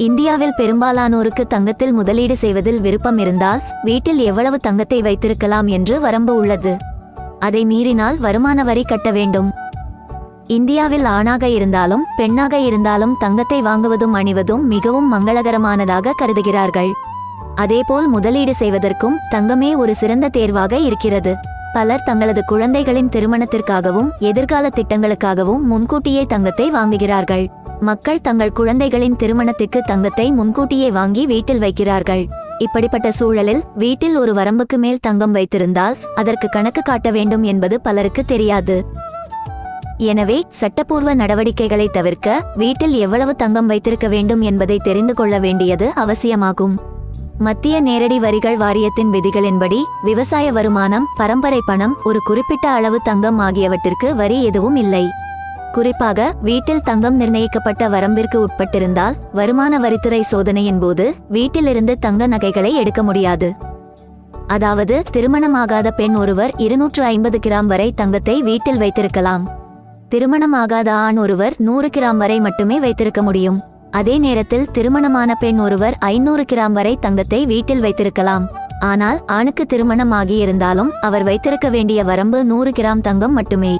இந்தியாவில் பெரும்பாலானோருக்கு தங்கத்தில் முதலீடு செய்வதில் விருப்பம் இருந்தால் வீட்டில் எவ்வளவு தங்கத்தை வைத்திருக்கலாம் என்று வரம்பு உள்ளது. அதை மீறினால் வருமான வரி கட்ட வேண்டும். இந்தியாவில் ஆணாக இருந்தாலும் பெண்ணாக இருந்தாலும் தங்கத்தை வாங்குவதும் அணிவதும் மிகவும் மங்களகரமானதாக கருதுகிறார்கள். அதேபோல் முதலீடு செய்வதற்கும் தங்கமே ஒரு சிறந்த தேர்வாக இருக்கிறது. பலர் தங்களது குழந்தைகளின் திருமணத்திற்காகவும் எதிர்கால திட்டங்களுக்காகவும் முன்கூட்டியே தங்கத்தை வாங்குகிறார்கள். மக்கள் தங்கள் குழந்தைகளின் திருமணத்திற்கு தங்கத்தை முன்கூட்டியே வாங்கி வீட்டில் வைக்கிறார்கள். இப்படிப்பட்ட சூழலில் வீட்டில் ஒரு வரம்புக்கு மேல் தங்கம் வைத்திருந்தால் அதற்கு கணக்கு காட்ட வேண்டும் என்பது பலருக்கு தெரியாது. எனவே சட்டப்பூர்வ நடவடிக்கைகளை தவிர்க்க வீட்டில் எவ்வளவு தங்கம் வைத்திருக்க வேண்டும் என்பதை தெரிந்து கொள்ள வேண்டியது அவசியமாகும். மத்திய நேரடி வரிகள் வாரியத்தின் விதிகளின்படி விவசாய வருமானம் பரம்பரை பணம் ஒரு குறிப்பிட்ட அளவு தங்கம் ஆகியவற்றிற்கு வரி எதுவும் இல்லை. குறிப்பாக வீட்டில் தங்கம் நிர்ணயிக்கப்பட்ட வரம்பிற்கு உட்பட்டிருந்தால் வருமான வரித்துறை சோதனையின் போது வீட்டிலிருந்து தங்க நகைகளை எடுக்க முடியாது. அதாவது திருமணமாகாத பெண் ஒருவர் இருநூற்று ஐம்பது கிராம் வரை தங்கத்தை வீட்டில் வைத்திருக்கலாம். திருமணமாகாத ஆண் ஒருவர் நூறு கிராம் வரை மட்டுமே வைத்திருக்க முடியும். அதே நேரத்தில் திருமணமான பெண் ஒருவர் ஐநூறு கிராம் வரை தங்கத்தை வீட்டில் வைத்திருக்கலாம். ஆனால் ஆணுக்கு திருமணம் ஆகியிருந்தாலும் அவர் வைத்திருக்க வேண்டிய வரம்பு நூறு கிராம் தங்கம் மட்டுமே.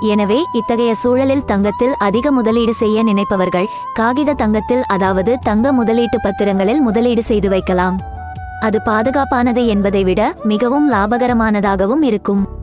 எனவே இத்தகைய சூழலில் தங்கத்தில் அதிக முதலீடு செய்ய நினைப்பவர்கள் காகித தங்கத்தில் அதாவது தங்க முதலீட்டு பத்திரங்களில் முதலீடு செய்து வைக்கலாம். அது பாதுகாப்பானது என்பதை விட மிகவும் லாபகரமானதாகவும் இருக்கும்.